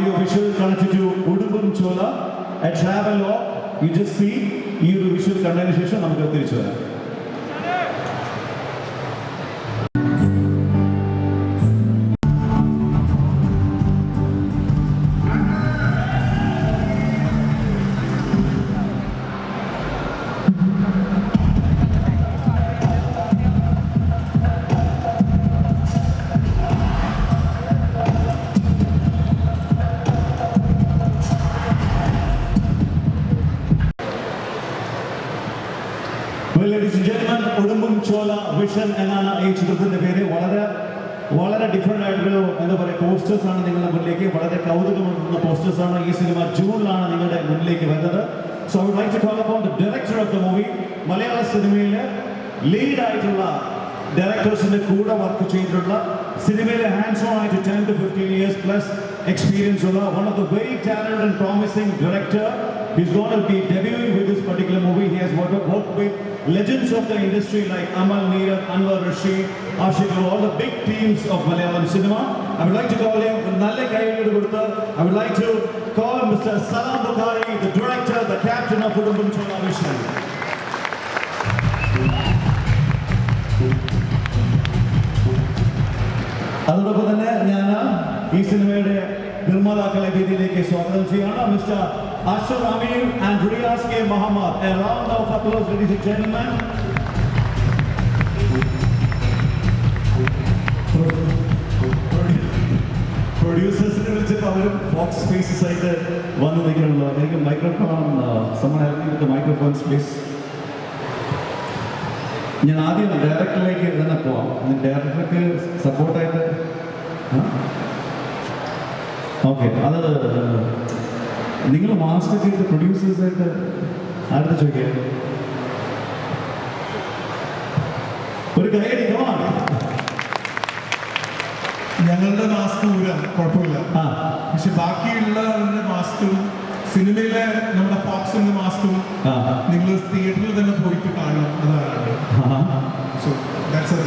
audio visual to Udumbum Chola at Travel log You just see ഈ ഒരു visual കണ്ടതിന് ശേഷം നമുക്ക് തിരിച്ചു വരാം Ladies and ഉടുമ്പും ചോല വിഷൻ എന്നാണ് ഈ ചിത്രത്തിന്റെ പേര്. വളരെ വളരെ ഡിഫറെന്റ് ആയിട്ടുള്ള എന്താ പറയുക പോസ്റ്റേഴ്സ് ആണ് നിങ്ങളുടെ മുന്നിലേക്ക്. വളരെ കൗതുകമുള്ള പോസ്റ്റേഴ്സ് ആണ് ഈ സിനിമ ജൂണിലാണ് നിങ്ങളുടെ മുന്നിലേക്ക് വരുന്നത്. So I like to talk about the director of the movie Malayala സിനിമയിലെ ലീഡ് ആയിട്ടുള്ള ഡയറക്ടേഴ്സിന്റെ കൂടെ വർക്ക് ചെയ്തിട്ടുള്ള സിനിമയിലെ ഹാൻഡ്സ് ഓൺ ആയിട്ട് ten to fifteen years plus experience ഉള്ള one of the very talented and promising director He's going to be debuting with this particular movie. He has worked, worked with legends of the industry like Amal Neerad, Anwar Rashid, Ashik, all the big teams of Malayalam cinema. I would like to call him Nalle Kayyodu Gurta. I would like to call Mr. Salam Bukhari, the director, the captain of Udumbum Chola Vision. അതോടൊപ്പം തന്നെ ഞാൻ ഈ സിനിമയുടെ നിർമ്മാതാക്കളെ വേദിയിലേക്ക് സ്വാഗതം ചെയ്യാണ് mister Ashar Amir and Riyas K Muhammad A round of applause, ladies and gentlemen. പ്രൊഡ്യൂസേഴ്സിനെ വിളിച്ചിട്ട് അവരും ബോക്സ് സ്പേസസ് ആയിട്ട് വന്ന് നിൽക്കണമല്ലോ എനിക്ക് microphone summon with microphone space ഞാൻ ആദ്യം ഡയറക്ടറിലേക്ക് തന്നെ പോവാം. ഡയറക്ടർക്ക് സപ്പോർട്ടായിട്ട് ഓക്കെ അത് നിങ്ങൾ മാസ്റ്റർ ചെയ്ത് പ്രൊഡ്യൂസേഴ്സായിട്ട് ആരുടെ ചോദിക്കാം ഒരു കൈയടി കമാണ് ഞങ്ങളുടെ മാസ്ക് ഊരാം കുഴപ്പമില്ല. ആ. പക്ഷെ ബാക്കിയുള്ളവരുടെ മാസ്കും സിനിമയിലെ നമ്മുടെ ഫോക്സിന്റെ മാസ്കും നിങ്ങൾ തിയേറ്ററിൽ തന്നെ പോയിട്ട് കാണണം ആ. സോ ദാറ്റ്സ്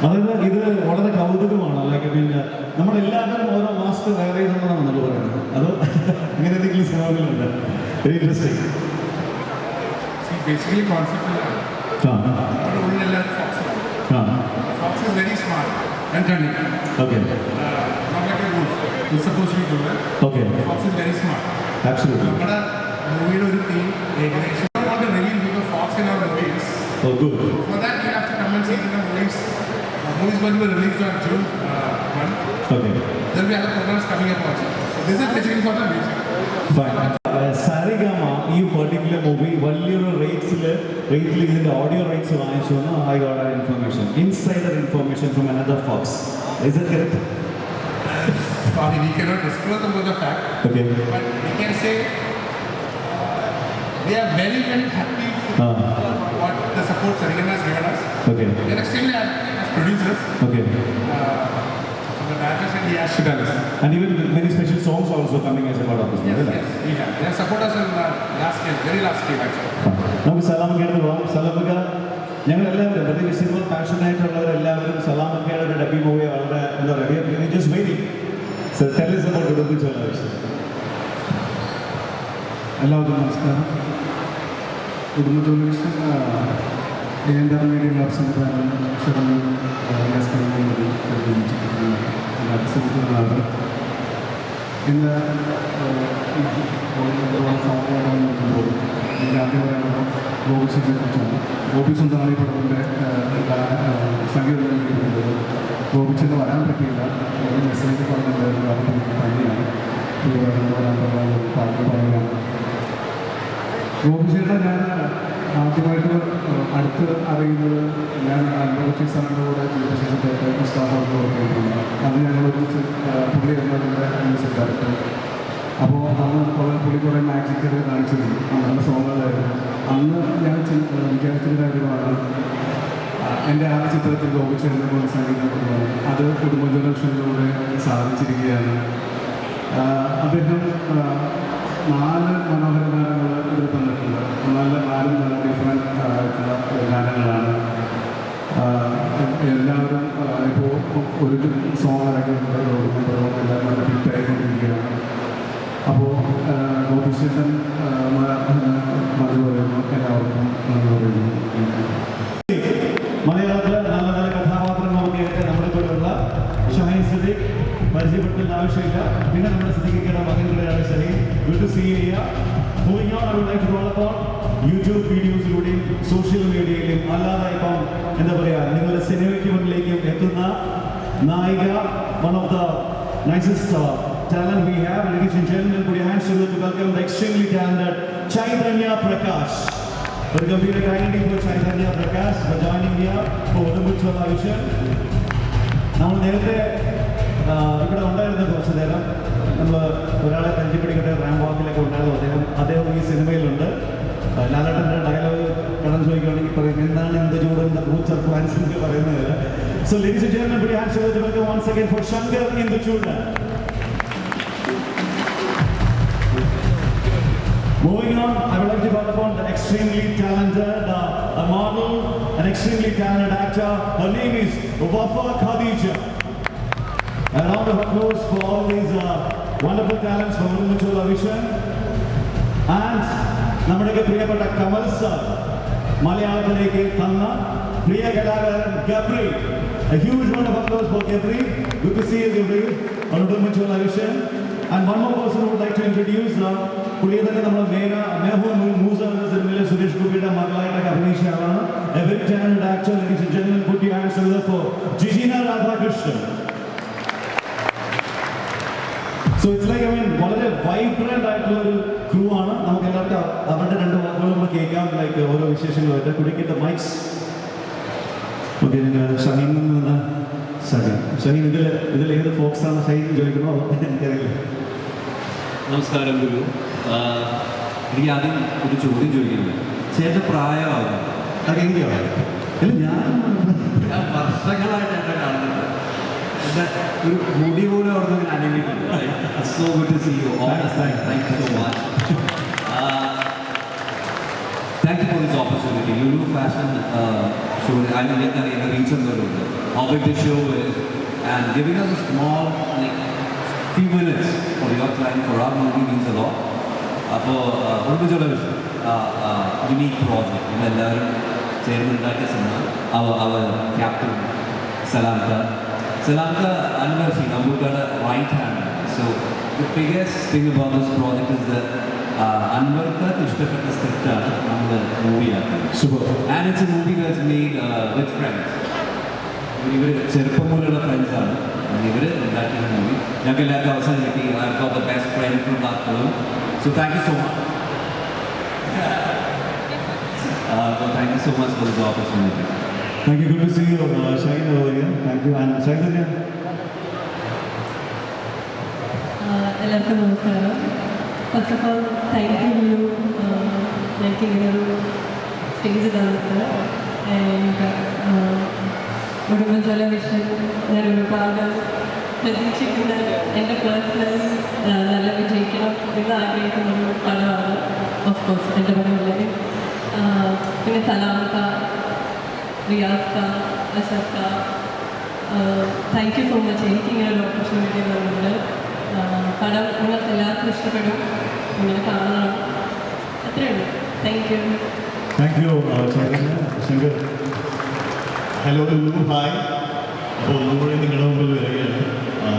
അതായത് ഇത് വളരെ കൗതുകമാണ്. ലൈക്ക് പിന്നെ നമ്മളെല്ലാവരും ഓരോ മാസ്ക് വെയർ ചെയ്യണമെന്നാണ് നമ്മൾ പറയുന്നത്. അത് അങ്ങനെ എന്തെങ്കിലും സിനിമകളുണ്ട് വെരി ഇൻട്രസ്റ്റിംഗ് ബേസിക്കലി കോൺസെപ്റ്റ് ആ നമ്മുടെ ഉള്ളിലെല്ലാവരും ഫോക്സ് ആ fox is very smart and cunning okay നമ്മളൊക്കെ rules suppose to do okay fox is very smart absolutely നമ്മുടെ മൂവിയുടെ ഒരു തീം ഏകദേശം want to reveal who the fox in our movies. Oh good For that, you have to come and see the movies. Uh, movies going to be released on June uh, 1. Okay There will be other programs coming up also. So this is basically for the music. Fine സാരിഗാമ ഈ particular movie വലിയൊരു റേറ്റ്സിൽ റേറ്റിൽ ഇതിൻ്റെ audio rights വാങ്ങിച്ചു എന്ന് I got information insider information from another fox is it correct Sorry, we cannot disclose about the fact, okay but we can say uh, we are very, very happy with Ah. what the support Sarigama has given us. Okay We are extremely happy as producers. Okay Uh, from the directors and the actors. And even with many special songs also coming as a part of this Yes, movie. yes, we have. They have supported us in the last scale, very last scale actually. നമുക്ക് സലാമക്കയുടെ പോവാം സലാമക്ക ഞങ്ങൾ എല്ലാവരും പ്രത്യേകിച്ച് cinema പാഷനായിട്ടുള്ളവരെല്ലാവരും സലാമക്കയുടെ ഒരു ഡബി movie വളരെ എന്താ പറയുക just waiting so tell us about Udumbu Chola വിഷയം എല്ലാവർക്കും നമസ്കാരം കുടുംബ ടെലിവിഷൻ ഏഴാം മീഡിയ ലാബ് സംവിധാനം സുഹൃത്തുക്കളാണ് ഇന്ന് ആദ്യം പറയുന്നത് ഗോപി സുന്ദരെ കുറിച്ചാണ് ഗോപി സുന്ദറാണ് ഈ പടത്തിന്റെ സംഗീതം നൽകിയിട്ടുള്ളത് ഗോപിച്ചന് വരാൻ പറ്റിയില്ല ഒരു മെസ്സേജ് പറഞ്ഞിട്ടുണ്ടായിരുന്നു അത് എനിക്ക് പറഞ്ഞാൽ പാട്ട് പറയുകയാണ് ഗോപിച്ചേട്ടൻ ഞാൻ ആദ്യമായിട്ട് അടുത്ത് അറിയുന്നത് ഞാൻ അൻപത്തി സാറിന്റെ കൂടെ കൊടുത്തിട്ടുണ്ട് അത് ഞങ്ങൾ ഒരുമിച്ച് പുള്ളി എന്നതിന്റെ മ്യൂസിക് ഡയറക്ടർ അപ്പോൾ അന്ന് കുറേ പുള്ളി കുറേ മാജിക്കൊക്കെ കാണിച്ചിരുന്നു നല്ല സോങ്ങുകളായിരുന്നു അന്ന് ഞാൻ വിചാരിച്ചൊരു കാര്യമാണ്. എന്റെ ആ ചിത്രത്തിൽ ഗോപിച്ചേട്ടനെ കൊണ്ട് സംഗീതം കൊടുക്കുന്നത് അത് കുടുംബജലക്ഷനിലൂടെ സാധിച്ചിരിക്കുകയാണ്. അദ്ദേഹം നാല് മനോഹര ഗാനങ്ങൾ ഇതിൽ തന്നിട്ടുണ്ട്. നല്ല നാലും നല്ല ഡിഫറെന്റ് ആയിട്ടുള്ള ഗാനങ്ങളാണ്. എല്ലാവരും ഇപ്പോൾ ഒരു സോങ് ഇറങ്ങിയിട്ടുണ്ടല്ലോ എല്ലാവരും നല്ല ഹിറ്റായിക്കൊണ്ടിരിക്കുകയാണ് അപ്പോൾ ഗോപിശേഷൻ മതി പറയുന്നു. എല്ലാവർക്കും നന്ദി പറയുന്നു. മലയാളത്തിലെ നല്ല നല്ല കഥാപാത്രങ്ങളൊക്കെയായിട്ട് നമ്മുടെ പോലുള്ള ഷാഹിൻ സദിഖ് പിന്നെ നമ്മുടെ സ്ഥിതിക്കേണ്ട മകൻ ശരി ഗുഡ് സീ ചെയ്യുക. അബൌട്ട് യൂട്യൂബ് വീഡിയോസിലൂടെയും സോഷ്യൽ മീഡിയയിലും അല്ലാതെ ഇപ്പം എന്താ പറയുക നിങ്ങളുടെ സിനിമയ്ക്ക് മുന്നിലേക്കും എത്തുന്ന നായിക one of the nicest talent we have. Ladies and gentlemen, put your hands together to welcome the extremely talented Chaitanya Prakash. ഒരു ഗംഭീര Kainady for Chaitanya Prakash joining here for ഉദമ്പുച്ചോള വിഷൻ നമ്മൾ നേരത്തെ ഇവിടെ ഉണ്ടായിരുന്ന കുറച്ച് നേരം നമ്മൾ ഒരാളെ കഞ്ചി പിടിക്കട്ടെ റാം വാക്കിലൊക്കെ ഉണ്ടായിരുന്നു അദ്ദേഹം അദ്ദേഹം ഈ സിനിമയിലുണ്ട് ലാലേട്ടന്റെ ഡയലോഗ് കടന്നു ചോദിക്കുകയാണെങ്കിൽ പറയും എന്താണ് എന്ത് ചൂട് എന്ന് ഗ്രൂപ്പ് സർക്കുലാൻസ് എന്നൊക്കെ പറയുന്നത് സോ ലേഡീസ് ചെയ്യാൻ പിടി answer once second for Shankar എന്ത് ചൂട് Moving on, I would like to call upon the extremely talented, uh, a model, an extremely talented actor. Her name is Wafa Khadija. A round of applause for all these uh, wonderful talents from Urumachola Vision. And നമ്മുടെയൊക്കെ പ്രിയപ്പെട്ട Kamal sir മലയാളത്തിലേക്ക് തന്ന പ്രിയ കലാകാരൻ Gabri A huge round of applause for Gabri. Good to see you, Gabri, on Udumachola Vision. And one more person would like to introduce, uh, പുള്ളിയെ തന്നെ നമ്മൾ മേന മെഹൂർ മൂസ എന്ന സിനിമയിലെ സുരേഷ് ഗോപിയുടെ മകളായിട്ടൊക്കെ അഭിനയിച്ച ആളാണ് a very talented actor ladies and gentlemen put you hands for Jijeena Radhakrishnan so it's like I mean വളരെ വൈബ്രന്റ് ആയിട്ടുള്ള ഒരു ക്രൂ ആണ്. നമുക്ക് എല്ലാവർക്കും അവരുടെ രണ്ട് വാക്കുകളും നമ്മൾ കേൾക്കാം. ലൈക്ക് ഓരോ വിശേഷങ്ങളുമായിട്ട് കുടിക്കേണ്ട മൈക്സ് ഓക്കെ നിങ്ങൾ ഷഹീനിൽ നിന്ന് ഷഹീൻ. ഷഹീൻ ഇതിൽ ഇതിൽ ഏത് ഫോക്സ് ആണ് ഷഹീൻ ചോദിക്കണോ എനിക്കറിയില്ല. നമസ്കാരം ഗുരു. എനിക്ക് ആദ്യം ഒരു ചോദ്യം ചോദിക്കുന്നത് ചേട്ടൻ പ്രായമാകും അത് എനിക്കോ ഇല്ല ഞാൻ ഞാൻ വർഷങ്ങളായിട്ട് എന്നെ കാണുന്നുണ്ട്. എന്റെ ഒരു മുടി പോലും അവിടെ നിന്ന് അനങ്ങിയിട്ടുണ്ട് so good to see you all thank you so much thank you for this opportunity Lulu fashion show I mean എനിക്കറിയുന്ന reach എന്നവരുണ്ട് how big the show is and giving us a small like few minutes for your client for our movie means a lot. അപ്പോൾ ഒരുമിച്ചുള്ള വിഷയം unique project ഇതെല്ലാവരും ചേർന്നുണ്ടാക്കിയ സിനിമ അവ അവർ captain സലാംക സലാംക അൻവർസി നമുക്കയുടെ right hand so the biggest thing about this project is അൻവർക്ക് ഇഷ്ടപ്പെട്ട സ്ക്രിപ്റ്റാണ് നമ്മൾ മൂവിയാക്കുന്നത് super and it's a movie that's made with friends ഇവർ ചെറുപ്പം മുതലുള്ള ഫ്രണ്ട്സാണ് ഇവർ ഉണ്ടാക്കിയ മൂവി ഞങ്ങൾക്ക് എല്ലാവർക്കും അവസരം കിട്ടി I got the best friend from that film so thank you so much thank you so much for this opportunity thank you good to see you Shaheen over here. Thank you. And തന്നെ ആഹ് എല്ലാവർക്കും നമസ്കാരം. First of all thank you ഞങ്ങൾക്ക് ഇങ്ങനൊരു stage തന്നിട്ട്. And Udumbanchola vision ഞാൻ ഒരുപാട് പ്രതീക്ഷിക്കുന്ന എന്റെ പേഴ്സണൽ നല്ല വിജയിക്കണം എന്ന് ആഗ്രഹിക്കുന്ന ഒരു പടമാണ്. ഓഫ് കോഴ്സ് എന്റെ പടമുള്ളത് പിന്നെ സലാംക റിയാസ്ക അശർക്ക താങ്ക് യു സോ മച്ച് എനിക്ക് ഇങ്ങനെ ഒരു ഓപ്പർച്യൂണിറ്റി തന്നിട്ടുണ്ട്. പടം നിങ്ങൾക്ക് എല്ലാവർക്കും ഇഷ്ടപ്പെടും. നിങ്ങൾ കാണണം. അത്രയേ ഉള്ളൂ thank you thank you Shankar. Hello Lulu hi അപ്പോൾ ഒന്നുകൂടി നിങ്ങളുടെ മുമ്പിൽ വരികയാണ്.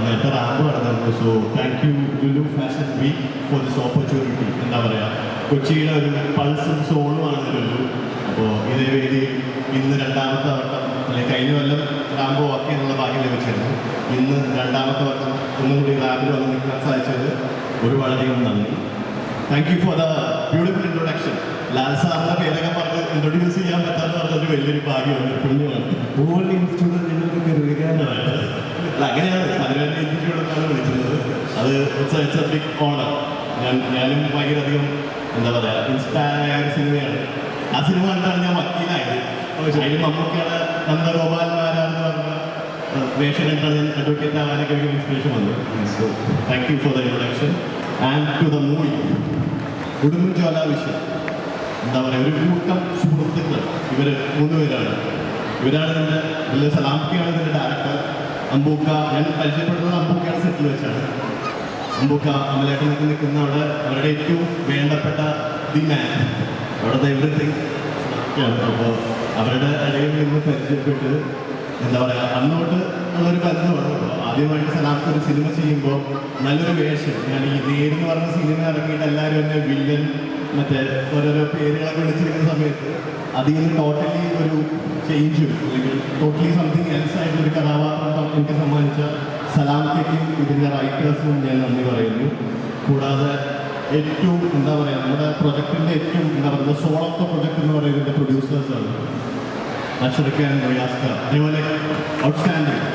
നേരത്തെ റാമ്പ് നടന്നിരുന്നു. So thank you Lulu fashion week for this opportunity എന്താ പറയുക കൊച്ചിയിലെ ഒരു പൾസും സോളുമാണ് ലുലു അപ്പോൾ ഇതേ വേദിയിൽ ഇന്ന് രണ്ടാമത്തെ വട്ടം അല്ലെങ്കിൽ കഴിഞ്ഞ കൊല്ലം റാമ്പ് വർക്ക് എന്നുള്ള ഭാഗ്യം ലഭിച്ചിരുന്നു. ഇന്ന് രണ്ടാമത്തെ വട്ടം ഒന്നുകൂടി റാബിൽ വന്ന് നിൽക്കാൻ സാധിച്ചത് ഒരുപാടധികം നന്ദി. Thank you for the beautiful introduction Lal സാറിന്റെ പേരൊക്കെ പറഞ്ഞ് ഇൻട്രൊഡ്യൂസ് ചെയ്യാൻ പറ്റാന്ന് പറഞ്ഞൊരു വലിയൊരു ഭാഗ്യമാണ് ഒരു പുണ്യമാണ്. ഓൾഡ് ഇൻസ്റ്റിറ്റ്യൂട്ട് അങ്ങനെയാണ്. അതിനുവേണ്ടി ഇൻസ്റ്റിറ്റ്യൂട്ടാണ് വിളിക്കുന്നത് അത് ഇറ്റ്സ് എ ബിഗ് ഓണർ ഞാൻ ഞാനും ഭയങ്കര അധികം എന്താ പറയുക ഇൻസ്പയർ ആയ ഒരു സിനിമയാണ്. ആ സിനിമ കണ്ടാണ് ഞാൻ വക്കീലായത്. അതിന് മമ്മൂക്കയുടെ നന്ദഗോപാൽമാരാന്ന് പറഞ്ഞ വേഷം കണ്ടാണ് ഞാൻ അഡ്വക്കേറ്റ് ആവാനൊക്കെ ഒരു ഇൻസ്പിറേഷൻ വന്നു. So thank you for the introduction and to the movie Udumbanchola വിഷയം. എന്താ പറയുക ഒരു കൂട്ടം സുഹൃത്തുക്കൾ ഇവർ മൂന്ന് ഇവരാണ് ഇതിന്റെ സലാംക്കയാണ് ഇതിന്റെ ഡയറക്ടർ അമ്പൂക്ക ഞാൻ പരിചയപ്പെടുന്നത് അമ്പൂക്കയുടെ സെറ്റിൽ വെച്ചാണ്. അമ്പൂക്ക അമലേട്ടനൊക്കെ നിൽക്കുന്ന അവിടെ അവരുടെ ഏറ്റവും വേണ്ടപ്പെട്ട ദി മാൻ അവിടുത്തെ എവറിത്തിങ് അപ്പോൾ അവരുടെ ഇടയിൽ നിന്ന് പരിചയപ്പെട്ട് എന്താ പറയുക അന്നോട്ട് ഉള്ളൊരു ബന്ധമാണ് ആദ്യമായിട്ട് സലാമത്ത് ഒരു സിനിമ ചെയ്യുമ്പോൾ നല്ലൊരു വേഷം. ഞാൻ ഈ നേരെന്ന് പറഞ്ഞ സിനിമ ഇറങ്ങിയിട്ട് എല്ലാവരും എന്നെ വില്ലൻ മറ്റേ ഓരോരോ പേരുകളൊക്കെ വിളിച്ചിരിക്കുന്ന സമയത്ത് അതിൽ നിന്ന് ടോട്ടലി ഒരു ചേഞ്ച് അല്ലെങ്കിൽ ടോട്ടലി സംതിങ് എൽസ് ആയിട്ടുള്ള ഒരു കഥാപാത്രം എനിക്ക് സമ്മാനിച്ച സലാമത്തേക്കും ഇതിന്റെ റൈറ്റേഴ്സിനും ഞാൻ നന്ദി പറയുന്നു. കൂടാതെ ഏറ്റവും എന്താ പറയുക നമ്മുടെ പ്രൊജക്ടിന്റെ ഏറ്റവും എന്താ പറയുക ദ പ്രൊജക്ട് എന്ന് പറയുന്നതിന്റെ പ്രൊഡ്യൂസേഴ്സാണ് അക്ഷരക്കാൻ പ്രയാസ്ക അതേപോലെ outstanding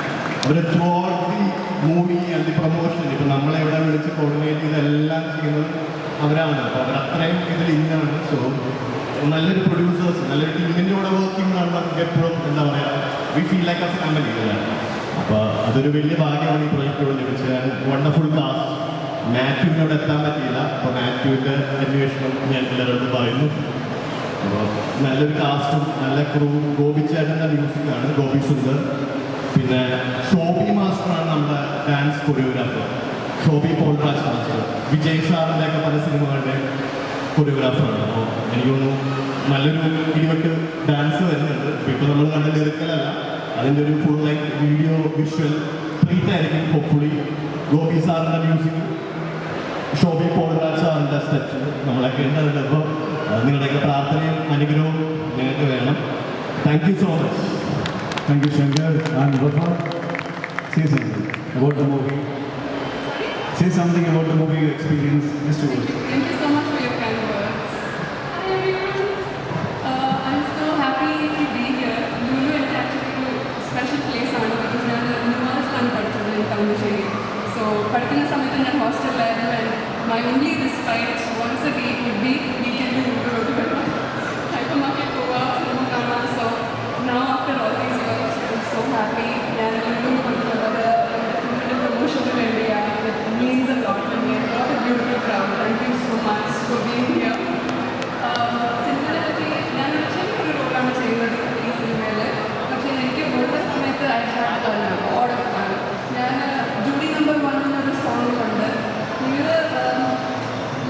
our throughout the movie and the promotion ഇപ്പം നമ്മളെ ഇവിടെ വിളിച്ച് കോർഡിനേറ്റ് ചെയ്തെല്ലാം ചെയ്യുന്നത് അവരാണ്. അപ്പോൾ അവർ അത്രയും ഇതിൽ ഇന്നാണ് സോ നല്ലൊരു പ്രൊഡ്യൂസേഴ്സ് നല്ലൊരു ടീമിന്റെ കൂടെ വർക്കിംഗ് ചെയ്യുന്നതാണ് നമുക്ക് എപ്പോഴും എന്താ പറയുക we feel like a family അപ്പോൾ അതൊരു വലിയ ഭാഗ്യമാണ് ഈ പ്രൊജക്റ്റിനോട് ലഭിച്ചത് വണ്ടർഫുൾ കാസ്റ്റ് മാത്യുവിനോട് എത്താൻ പറ്റിയില്ല. അപ്പോൾ മാത്യുവിന്റെ അന്വേഷണം ഞാൻ എല്ലാവരോടും പറയുന്നു. അപ്പോൾ നല്ലൊരു കാസ്റ്റും നല്ല ക്രൂവും ഗോപിച്ചേട്ടന്റെ മ്യൂസിക്കാണ് ഗോപി സുന്ദർ. പിന്നെ ഷോബി മാസ്റ്ററാണ് നമ്മുടെ dance choreographer Shobi Paulraj master. Vijay സാറിന്റെയൊക്കെ പല സിനിമകളുടെ കൊറിയോഗ്രാഫറാണ് അപ്പോൾ എനിക്ക് തോന്നുന്നു നല്ലൊരു ഇരുപട്ട് ഡാൻസ് വരുന്നുണ്ട്. ഇപ്പോൾ നമ്മൾ കണ്ട ലിറിക്കലല്ല അതിന്റെ ഒരു full like video visual treat ആയിരിക്കും ഹോപ്പ്ഫുള്ളി ഗോപി സാറിന്റെ മ്യൂസിക് ഷോപ്പിംഗ് പോളിസാണ് ടെസ്റ്റ് നമ്മളെ ഉണ്ടാവില്ല അപ്പോൾ നിങ്ങളുടെയൊക്കെ പ്രാർത്ഥനയും അനുഗ്രഹവും ഞങ്ങൾക്ക് വേണം. Thank you so much thank you Shankar and see some about the movie see something about the movie you experience Thank you. So പഠിക്കുന്ന സമയത്ത് ഞാൻ ഹോസ്റ്റലിലായിരുന്നു and my only respite once a week would be weekend Lulu road hypermarket പോവുക സിനിമ കാണാം so now after all these years I'm so happy ഞാൻ ലുലു കൊണ്ടുവന്നത് എന്റെ പ്രൊമോഷന് വേണ്ടിയാണ് it means a lot to me lot a beautiful crowd thank you so much for being here സിനിമയെ പറ്റി ഞാനൊരു ചെറിയൊരു റോളാണ് ചെയ്യുന്നത് ഈ സിനിമയിൽ പക്ഷേ എനിക്ക് പോകുന്ന സമയത്ത് ഐ ഹാഡ് ഓർഡർ ആണ് ഞാൻ ജൂഡി നമ്പർ വൺ എന്നൊരു സോങ് ഉണ്ട് നിങ്ങൾ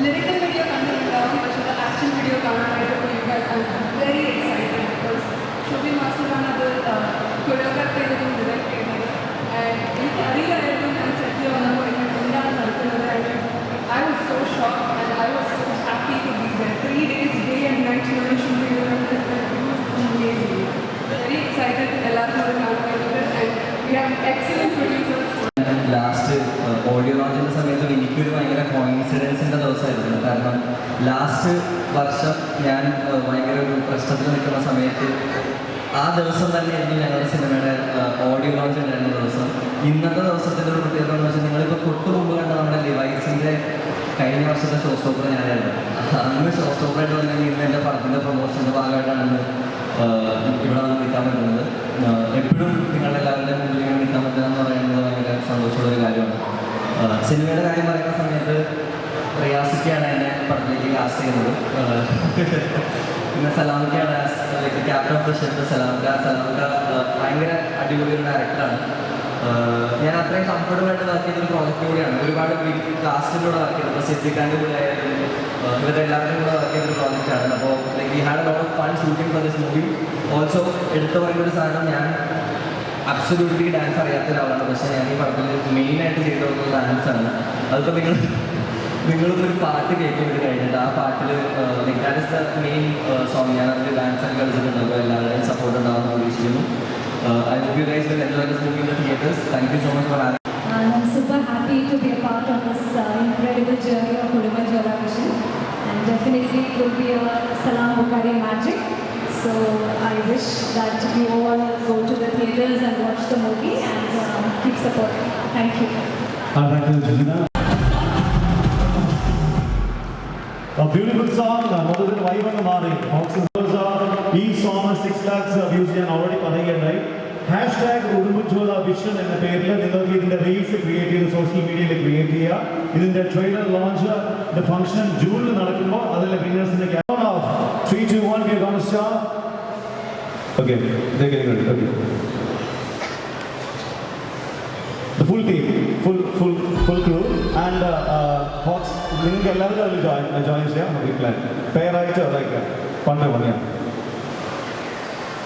ലിറിക്കൽ വീഡിയോ കണ്ടിട്ടുണ്ടാവും പക്ഷേ ആക്ഷൻ വീഡിയോ കാണാനായിട്ട് you guys I very excited because Shobi മാസ്റ്ററാണ് അത് കൊറിയോഗ്രാഫ് ചെയ്തതും ഡിറക്ട് ചെയ്തത് ആൻഡ് എനിക്ക് അറിയില്ലായിരുന്നു ഞാൻ സെറ്റിൽ വന്നപ്പോൾ എന്നെ എന്താണ് നടക്കുന്നത് I was so shock and I was so happy to be there three days day and night നമ്മൾ ഷൂട്ട് ചെയ്യുന്നത് വെരി എക്സൈറ്റഡ് എല്ലാവർക്കും അത് കാണാൻ വേണ്ടിയിട്ട് and we have excellent producers last audio ലോഞ്ചിന്റെ സമയത്ത് എനിക്കൊരു ഭയങ്കര കോയിൻസിഡൻസിന്റെ ദിവസമായിരുന്നു കാരണം ലാസ്റ്റ് വർഷം ഞാൻ ഭയങ്കര ഒരു പ്രശ്നത്തിൽ നിൽക്കുന്ന സമയത്ത് ആ ദിവസം തന്നെയായിരുന്നു ഞങ്ങളുടെ സിനിമയുടെ ഓഡിയോ ലോഞ്ച് ഉണ്ടായിരുന്ന ദിവസം. ഇന്നത്തെ ദിവസത്തിന്റെ ഒരു പ്രത്യേകത എന്ന് വെച്ചാൽ നിങ്ങളിപ്പോൾ തൊട്ട് മുമ്പ് കണ്ട നമ്മുടെ ലിവൈസിന്റെ കഴിഞ്ഞ വർഷത്തെ ഷോ സ്റ്റോപ്പർ ഞാനായിരുന്നു അന്ന് ഷോ സ്റ്റോപ്പറായിട്ട് വന്നെങ്കിൽ ഇന്ന് എന്റെ പടത്തിന്റെ പ്രൊമോഷന്റെ ഭാഗമായിട്ടാണ് ഇവിടെ വന്ന് നിൽക്കാൻ പറ്റുന്നത്. എപ്പോഴും എപ്പോഴും നിങ്ങളെല്ലാവരുടെയും മുമ്പിൽ ഇങ്ങനെ നിൽക്കാൻ പറ്റുക എന്ന് പറയുന്നത് ഭയങ്കര സന്തോഷമുള്ള ഒരു കാര്യമാണ് സിനിമയുടെ കാര്യം പറയുന്ന സമയത്ത് റിയാസിക്കാണ് എന്നെ പടത്തിലേക്ക് കാസ്റ്റ് ചെയ്യുന്നത്. പിന്നെ സലാമിക്കാണ് like captain of the chef സലാമിക്ക. സലാമിക്ക ഭയങ്കര അടിപൊളി ഒരു ഡയറക്ടറാണ് ഞാൻ അത്രയും കംഫർട്ടബിൾ ആയിട്ട് വർക്ക് ചെയ്തൊരു പ്രോജക്റ്റ് കൂടിയാണ്. ഒരുപാട് ബിഗ് കാസ്റ്റിന്റെ കൂടെ വർക്ക് ചെയ്തത് ഇപ്പോൾ സിദ്ധിക്കാന്റെ കൂടെ ആയാലും ഇവരുടെ എല്ലാവരുടെയും കൂടെ വർക്ക് ചെയ്തൊരു പ്രോജക്റ്റാണ് അപ്പോൾ like we had lot of fun shooting for this movie also എടുത്തു പറയുന്ന ഒരു സാധനം ഞാൻ അബ്സൊല്യൂട്ട്ലി ഡാൻസ് അറിയാത്ത ഒരാളാണ് പക്ഷേ ഞാൻ ഈ പടത്തിൽ മെയിനായിട്ട് ചെയ്തത് ഡാൻസാണ് അതിപ്പോൾ നിങ്ങൾ നിങ്ങളിപ്പോൾ ഒരു പാട്ട് കേൾക്കും ഇത് കഴിഞ്ഞിട്ട് ആ പാട്ടിൽ like that is the main song ഞാൻ അതിൽ ഡാൻസ് ഒക്കെ കളിച്ചിട്ടുണ്ട് അപ്പോൾ എല്ലാവരുടെയും സപ്പോർട്ട് ഉണ്ടാവുമെന്ന് പ്രതീക്ഷിക്കുന്നു I hope you guys will enjoy this movie in the theatres thank you so much for having And I'm super happy to be a part of this uh, incredible journey of Uduma Jola Vision. And definitely it will be a Salam Bukhari magic. So I wish that you all go to the theatres and watch the movie and uh, keep supporting. Thank you. And thank you, Jina. Beautiful song, മൊത്തത്തിൽ വൈബൊക്കെ മാറി ഈ song six lakhs views ഞാൻ already പറയുകയുണ്ടായി. Hashtag Udumbanchola vision എന്ന പേരിൽ നിങ്ങൾക്ക് ഇതിന്റെ റീൽസ് ക്രിയേറ്റ് ചെയ്ത് സോഷ്യൽ മീഡിയയിൽ ക്രിയേറ്റ് ചെയ്യുക. ഇതിന്റെ ട്രെയിലർ ലോഞ്ച് ഫംഗ്ഷൻ ജൂണിൽ നടക്കുമ്പോൾ അതിലെ വിന്നേഴ്സിന്റെ three two one okay okay The full team, full full full crew, and uh, uh, Fox. നിങ്ങൾക്ക് അതിൽ ജോയിൻ ജോയിൻ ചെയ്യാം നമുക്ക് പ്ലാൻ പെയർ ആയിട്ട് ലൈക്ക് വൺ ബൈ വൺ